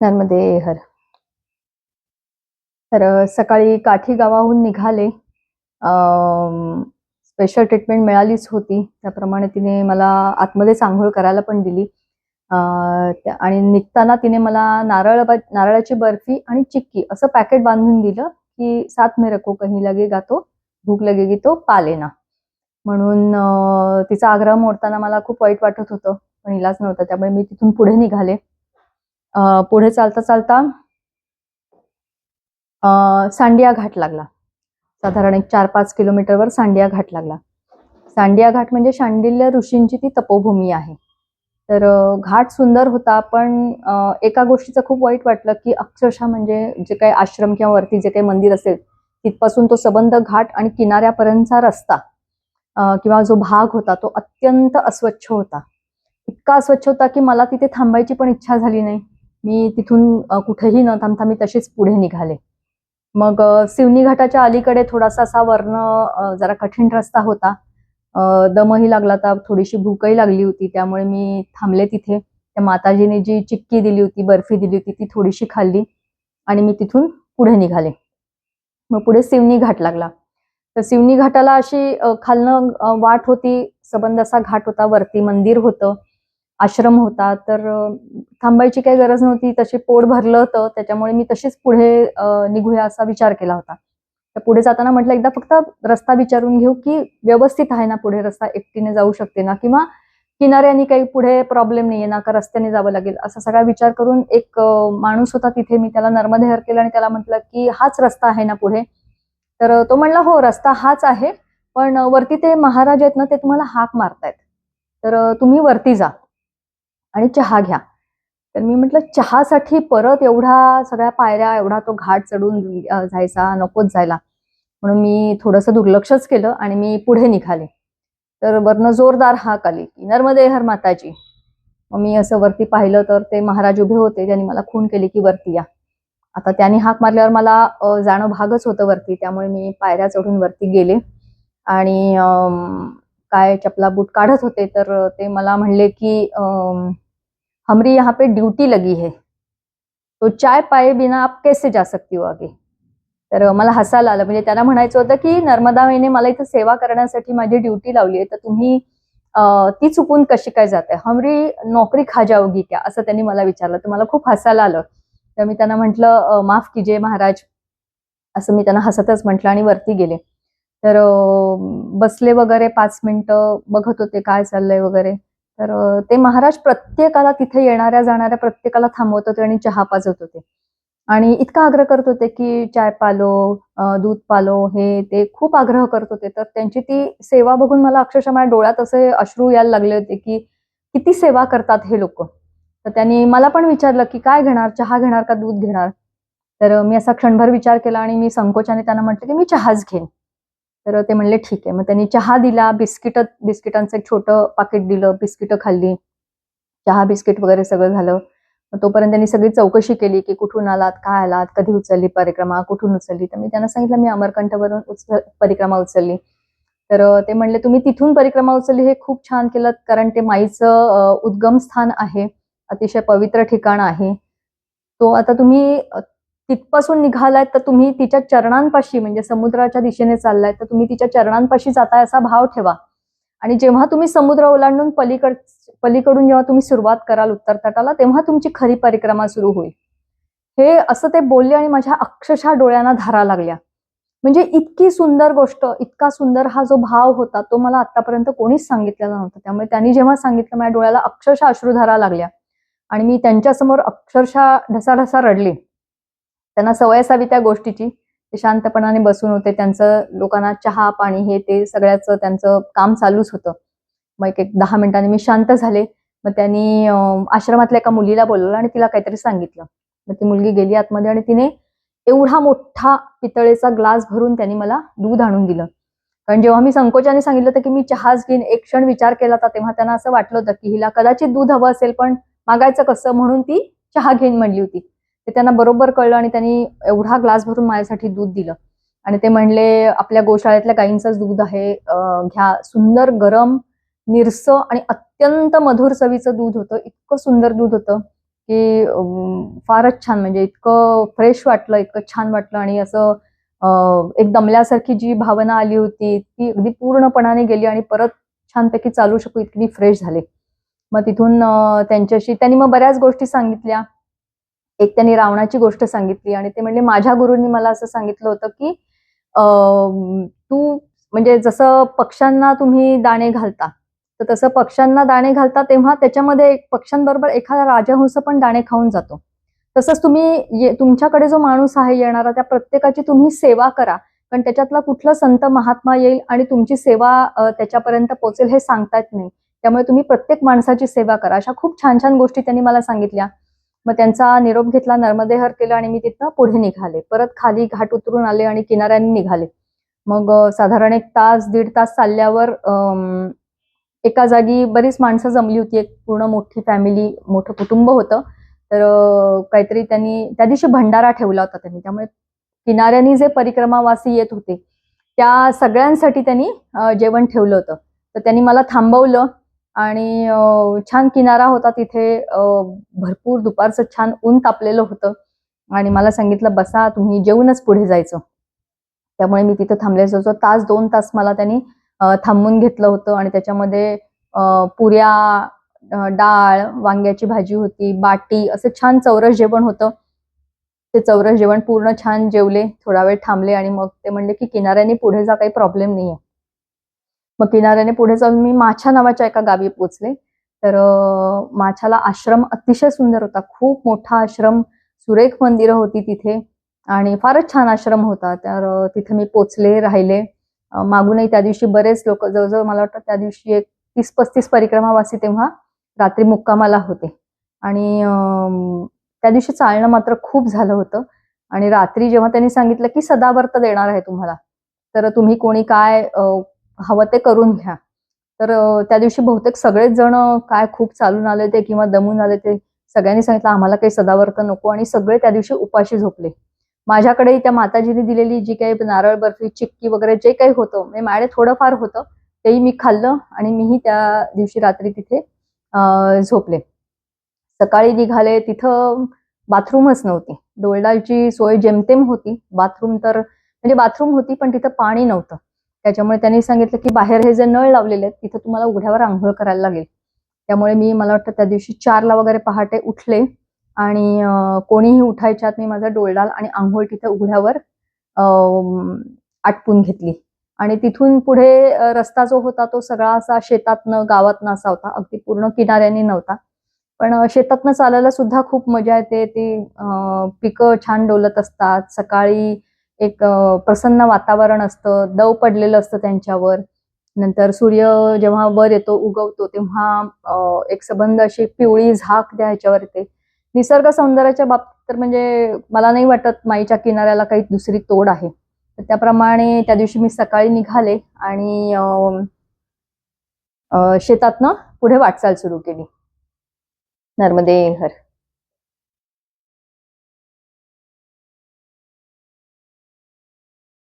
नर्मदे हर तर सकाळी काठी गावाहून निघाले. स्पेशल ट्रीटमेंट मिळालीच होती. त्याप्रमाणे तिने मला आतमध्येच आंघोळ करायला पण दिली. आणि निघताना तिने मला नारळ नारळाची बर्फी आणि चिक्की असं पॅकेट बांधून दिलं की साथ मे रखो कहीं लगेगा तो भूक लगेगी तो पालेना म्हणून तिचा आग्रह मोडताना मला खूप वाईट वाटत होतं. पण इलाज नव्हता. त्यामुळे मी तिथून पुढे निघाले. पुढे चालता चालता सांडिया घाट लागला. साधारण एक चार पाच किलोमीटरवर सांडिया घाट लागला. सांडिया घाट म्हणजे शांडिल्य ऋषींची ती तपोभूमी आहे. तर घाट सुंदर होता पण एका गोष्टीचं खूप वाईट वाटलं की अक्षरशः म्हणजे जे काही आश्रम किंवा वरती जे काही मंदिर असेल तिथपासून तो सबंध घाट आणि किनाऱ्यापर्यंतचा रस्ता किंवा जो भाग होता तो अत्यंत अस्वच्छ होता. इतका अस्वच्छ होता की मला तिथे थांबायची पण इच्छा झाली नाही. मी तिथून कुठेही न थांबता मी तशीच पुढे निघाले. मग सिवनी घाटाच्या अलीकडे थोडासा असा वर्ण जरा कठीण रस्ता होता. दमही लागला होता थोडीशी भूकही लागली होती त्यामुळे मी थांबले तिथे. त्या माताजीने जी चिक्की दिली होती बर्फी दिली होती ती थोडीशी खाल्ली आणि मी तिथून पुढे निघाले. मग पुढे सिवनी घाट लागला. तर सिवनी घाटाला अशी खालनं वाट होती. सबंध असा घाट होता वरती मंदिर होतं. आश्रम होता तर थांबायची काही गरज नव्हती. तशी पोट भरलं होतं त्याच्यामुळे मी तशीच पुढे निघूया असा विचार केला होता. तर पुढे जाताना म्हटलं एकदा फक्त रस्ता विचारून घेऊ की व्यवस्थित आहे ना पुढे रस्ता एकटीने जाऊ शकते ना? किंवा किनाऱ्याने काही पुढे प्रॉब्लेम नाहीये ना? का रस्त्याने जावं लागेल? असा सगळा विचार करून एक माणूस होता तिथे. मी त्याला नर्मदे हर केलं आणि त्याला म्हटलं की हाच रस्ता आहे ना पुढे? तर तो म्हणला हो रस्ता हाच आहे पण वरती ते महाराज आहेत ना ते तुम्हाला हाक मारतायत. तर तुम्ही वरती जा. आणि चहा घ्या. तर मी म्हटलं चहासाठी परत एवढा सगळ्या पायऱ्या एवढा तो घाट चढून जायचा नकोच जायला. म्हणून मी थोडंसं दुर्लक्षच केलं आणि मी पुढे निघाले. तर वरनं जोरदार हाक आली की नर्मदे हर माताजी. मग मी असं वरती पाहिलं तर ते महाराज उभे होते त्यांनी मला खून केली की वरती या. आता त्यांनी हाक मारल्यावर मला जाणं भागच होतं वरती त्यामुळे मी पायऱ्या चढून वरती गेले. आणि काय चपला बूट काढत होते तर ते मला म्हणले की हमरी यहाँ पे ड्यूटी लगी है. तो चाय पाए बिना आप कैसे जा सकती हो आगे? तर मला हसायला आलं. म्हणजे त्यांना म्हणायचं होतं की नर्मदा माईने मला इथं सेवा करण्यासाठी माझी ड्युटी लावली आहे तर तुम्ही ती चुकून कशी काय जाते हमरी नोकरी खा जाओगी क्या? असं त्यांनी मला विचारलं. तर मला खूप हसायला आलं. तर मी त्यांना म्हटलं माफ कीजिए महाराज. असं मी त्यांना हसतच म्हटलं आणि वरती गेले. तर बसले वगैरे पाच मिनिटं बघत होते काय चाललंय वगैरे. तर ते महाराज प्रत्येकाला तिथे येणाऱ्या जाणाऱ्या प्रत्येकाला थांबवत होते आणि चहा पाजत होते. आणि इतका आग्रह करत होते की चाय पालो दूध पालो हे ते खूप आग्रह करत होते. तर त्यांची ती सेवा बघून मला अक्षरशः माझ्या डोळ्यात असे अश्रू यायला लागले होते की किती सेवा करतात हे लोक. तर त्यांनी मला पण विचारलं की काय घेणार? चहा घेणार का दूध घेणार? तर मी असा क्षणभर विचार केला आणि मी संकोचाने त्यांना म्हटलं की मी चहाच घेईन. तर ते म्हणले ठीक आहे. मग त्यांनी चहा दिला बिस्किट बिस्किटांचं एक छोटं पाकिट दिलं बिस्किटं खाल्ली चहा बिस्किट वगैरे सगळं झालं. मग तोपर्यंत त्यांनी सगळी चौकशी केली की कुठून आलात काय आलात कधी उचलली परिक्रमा कुठून उचलली? तर मी त्यांना सांगितलं मी अमरकंठवरून उचल परिक्रमा उचलली. तर ते म्हणले तुम्ही तिथून परिक्रमा उचलली हे खूप छान केलं कारण ते माईचं उद्गम स्थान आहे अतिशय पवित्र ठिकाण आहे. तो आता तुम्ही तिथपासून निघालाय तर तुम्ही तिच्या चरणांपाशी म्हणजे समुद्राच्या दिशेने चाललाय तर तुम्ही तिच्या चरणांपाशी जाताय असा भाव ठेवा. आणि जेव्हा तुम्ही समुद्र ओलांडून पलीकड पलीकडून जेव्हा तुम्ही सुरुवात कराल उत्तर तटाला तेव्हा तुमची खरी परिक्रमा सुरू होईल. हे असं ते बोलले आणि माझ्या अक्षरशः डोळ्यांना धारा लागल्या. म्हणजे इतकी सुंदर गोष्ट इतका सुंदर हा जो भाव होता तो मला आतापर्यंत कोणीच सांगितलेला नव्हता. त्यामुळे त्यांनी जेव्हा सांगितलं माझ्या डोळ्याला अक्षरशः अश्रुधारा लागल्या. आणि मी त्यांच्यासमोर अक्षरशः ढसाढसा रडले. त्यांना सवय असावी त्या गोष्टीची. ते शांतपणाने बसून होते. त्यांचं लोकांना चहा पाणी हे ते सगळ्याचं त्यांचं काम चालूच होतं. मग एक एक दहा मिनिटांनी मी शांत झाले. मग त्यांनी आश्रमातल्या एका मुलीला बोलवलं आणि तिला काहीतरी सांगितलं. मग ती मुलगी गेली आतमध्ये आणि तिने एवढा मोठा पितळेचा ग्लास भरून त्यांनी मला दूध आणून दिलं. कारण जेव्हा मी संकोचाने सांगितलं होतं की मी चहाच घेईन एक क्षण विचार केला होता तेव्हा त्यांना असं वाटलं होतं की हिला कदाचित दूध हवं असेल पण मागायचं कसं म्हणून ती चहा घेईन म्हणली होती. ते त्यांना बरोबर कळलं आणि त्यांनी एवढा ग्लास भरून माझ्यासाठी दूध दिलं. आणि ते म्हणले आपल्या गोशाळेतल्या गायींचंच दूध आहे. घ्या. सुंदर गरम निरस आणि अत्यंत मधुर चवीचं दूध होतं. इतकं सुंदर दूध होतं की फारच छान. म्हणजे इतकं फ्रेश वाटलं इतकं छान वाटलं आणि असं एक दमल्यासारखी जी भावना आली होती ती अगदी पूर्णपणाने गेली आणि परत छानपैकी चालू शकू इतकी फ्रेश झाले. मग तिथून त्यांच्याशी त्यांनी मग बऱ्याच गोष्टी सांगितल्या. एक त्यांनी रावणाची गोष्ट सांगितली आणि ते म्हणले माझ्या गुरुंनी मला असं सांगितलं होतं की तू म्हणजे जसं पक्ष्यांना तुम्ही दाणे घालता तर तसं पक्ष्यांना दाणे घालता तेव्हा त्याच्यामध्ये पक्ष्यांबरोबर एखादा राजहंस पण दाणे खाऊन जातो. तसंच तुम्ही तुमच्याकडे जो माणूस आहे येणारा त्या प्रत्येकाची तुम्ही सेवा करा कारण त्याच्यातला कुठला संत महात्मा येईल आणि तुमची सेवा त्याच्यापर्यंत पोचेल हे सांगता येत नाही. त्यामुळे तुम्ही प्रत्येक माणसाची सेवा करा. अशा खूप छान छान गोष्टी त्यांनी मला सांगितल्या. मग त्यांचा निरोप घेतला नर्मदेहर केलं आणि मी तिथनं पुढे निघाले. परत खाली घाट उतरून आले आणि किनाऱ्याने निघाले. मग साधारण एक तास दीड तास चालल्यावर एका जागी बरीच माणसं जमली होती. एक पूर्ण मोठी फॅमिली मोठं कुटुंब होतं. तर काहीतरी त्यांनी त्या दिवशी भंडारा ठेवला होता त्यांनी. त्यामुळे किनाऱ्यानी जे परिक्रमावासी येत होते त्या सगळ्यांसाठी त्यांनी जेवण ठेवलं होतं. तर त्यांनी मला थांबवलं. आणि छान किनारा होता तिथे भरपूर दुपारचं छान ऊन तापलेलं होतं. आणि मला सांगितलं बसा तुम्ही जेवूनच पुढे जायचं. त्यामुळे मी तिथं थांबले जायचो तास दोन तास मला त्यांनी थांबून घेतलं होतं. आणि त्याच्यामध्ये पुऱ्या डाळ वांग्याची भाजी होती बाटी असं छान चौरस जेवण होतं. ते चौरस जेवण पूर्ण छान जेवले थोडा वेळ थांबले आणि मग ते म्हणले की किनाऱ्याने पुढे जा काही प्रॉब्लेम नाही आहे मग किनाऱ्याने पुढे जाऊन मी माछा नावाच्या एका गावी पोचले. तर माछाला आश्रम अतिशय सुंदर होता. खूप मोठा आश्रम सुरेख मंदिरं होती तिथे आणि फारच छान आश्रम होता. तर तिथे मी पोचले राहिले. मागूनही त्या दिवशी बरेच लोक जवळजवळ मला वाटतं त्या दिवशी एक तीस पस्तीस परिक्रमावासी तेव्हा रात्री मुक्कामाला होते. आणि त्या दिवशी चालणं मात्र खूप झालं होतं. आणि रात्री जेव्हा त्यांनी सांगितलं की सदावर्त देणार आहे तुम्हाला तर तुम्ही कोणी काय हवं ते करून घ्या. तर त्या दिवशी बहुतेक सगळेच जण काय खूप चालून आले ते किंवा दमून आले ते सगळ्यांनी सांगितलं आम्हाला काही सदावर्त नको. आणि सगळे त्या दिवशी उपाशी झोपले. माझ्याकडे त्या माताजीने दिलेली जी काही नारळ बर्फी चिक्की वगैरे जे काही होतं म्हणजे माझ्याकडे थोडंफार होतं तेही मी खाल्लं आणि मीही त्या दिवशी रात्री तिथे झोपले. सकाळी निघाले तिथं बाथरूमच नव्हती. डोळडाची सोय जेमतेम होती. बाथरूम तर म्हणजे बाथरूम होती पण तिथं पाणी नव्हतं. त्याच्यामुळे त्यांनी सांगितलं की बाहेर हे जे नळ लावलेले आहेत तिथं तुम्हाला उघड्यावर आंघोळ करायला लागेल. त्यामुळे मी मला वाटतं त्या दिवशी चारला वगैरे पहाटे उठले आणि कोणीही उठायच्यात मी माझा डोलडाल आणि आंघोळ तिथे उघड्यावर आटपून घेतली. आणि तिथून पुढे रस्ता जो होता तो सगळा असा शेतातनं गावातनं असा होता. अगदी पूर्ण किनाऱ्याने नव्हता. पण शेतातनं चालायला सुद्धा खूप मजा येते. ती पिकं छान डोलत असतात. सकाळी एक प्रसन्न वातावरण असतं दव पडलेलं असतं त्यांच्यावर. नंतर सूर्य जेव्हा वर येतो उगवतो तेव्हा एक सबंध अशी पिवळी झाक त्या ह्याच्यावर येते. निसर्ग सौंदर्याच्या बाबतीत तर म्हणजे मला नाही वाटत माईच्या किनाऱ्याला काही दुसरी तोड आहे. तर त्याप्रमाणे त्या दिवशी मी सकाळी निघाले आणि शेतातनं पुढे वाटचाल सुरू केली. नर्मदे हर.